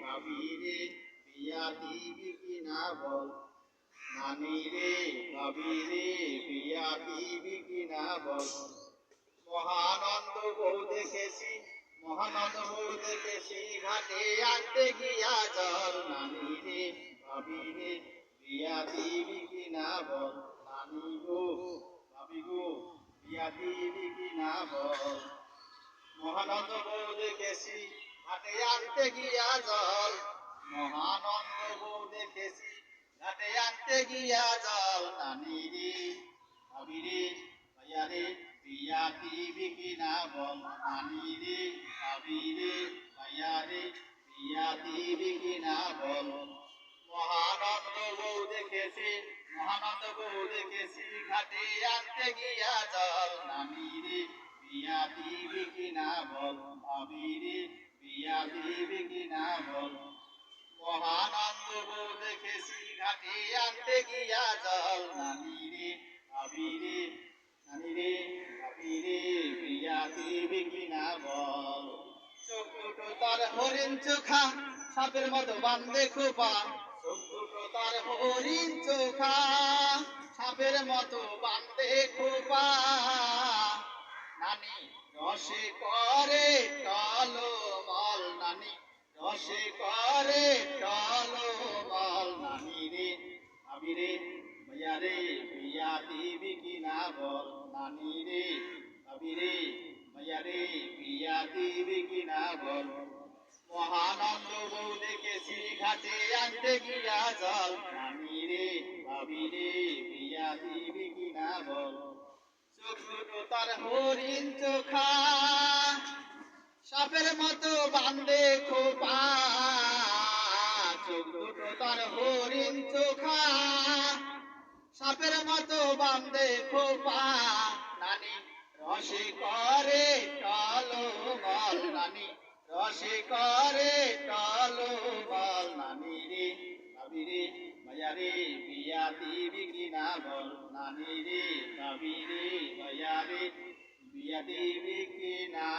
ভাবি রে বিয়া দিবি কি না বল। নানি রে ভাবি রে বিয়া দিবি কি না বল। মহানন্দ বউ দেখেছি, মহানন্দ বউ দেখেছি, ঘাটে আনতে গিয়া জল। নানি রে ভাবি রে বিয়া দিবি কি না বল। নানি গো, ভাবি গো বিয়া দিবি কি না বল। মহানন্দ বউ দেখেছি, ঘাটে আনতে গিয়া জল। মহানন্দ বউ দেখেছি, ঘাটে আনতে গিয়া জল। নানি রে ভাবি বিয়া দিবি কি না বল? নানি রে ভাবি বিয়া দিবি কি না বল? মহানন্দ বউ দেখেছি মহানন্দ বউ দেখেছি, ঘাটে আনতে গিয়া জল। নানি বিয়া দিবি কি বল ভাবি রে বিয়া দিবি কি না বল? মহানন্দ দেখেছি ঘাটে আনতে গিয়া জল নানি রে ভাবি রে নানি রে ভাবি রে বিয়া দিবি কি বল? তার হরিণ চোখা, সাপের মতো বান্ধে খোপা। তার হরিণ চোখা, সাপের মতো বান্ধে খোপা। নানি, রসে করে টলো মল নানি, রসে করে টলো মল নানি রে। ভাবি রে, ভাইয়া রে বিয়া দিবি কি না বল নানি রে। ভাবি রে, ভাইয়া রে বিয়া দিবি কি না বল। মহানন্দ বউ দেখেছি ঘাটে আনতে গিয়া জল নানি রে ভাবি রে বিয়া দিবি কি না বল। সাপের মতো বান্ধে খোপা। চোখ দুটো তার হরিণ চোখা। সাপের মতো বান্ধে খোপা। নানি রসে করে টলো মল নানি রসে করে টলো মল নানি রে, ভাবি রে রে, বিয়া দিবি না বল নানি রে ভাবি রে ভাইয়া রে বিয়া দিবি কে না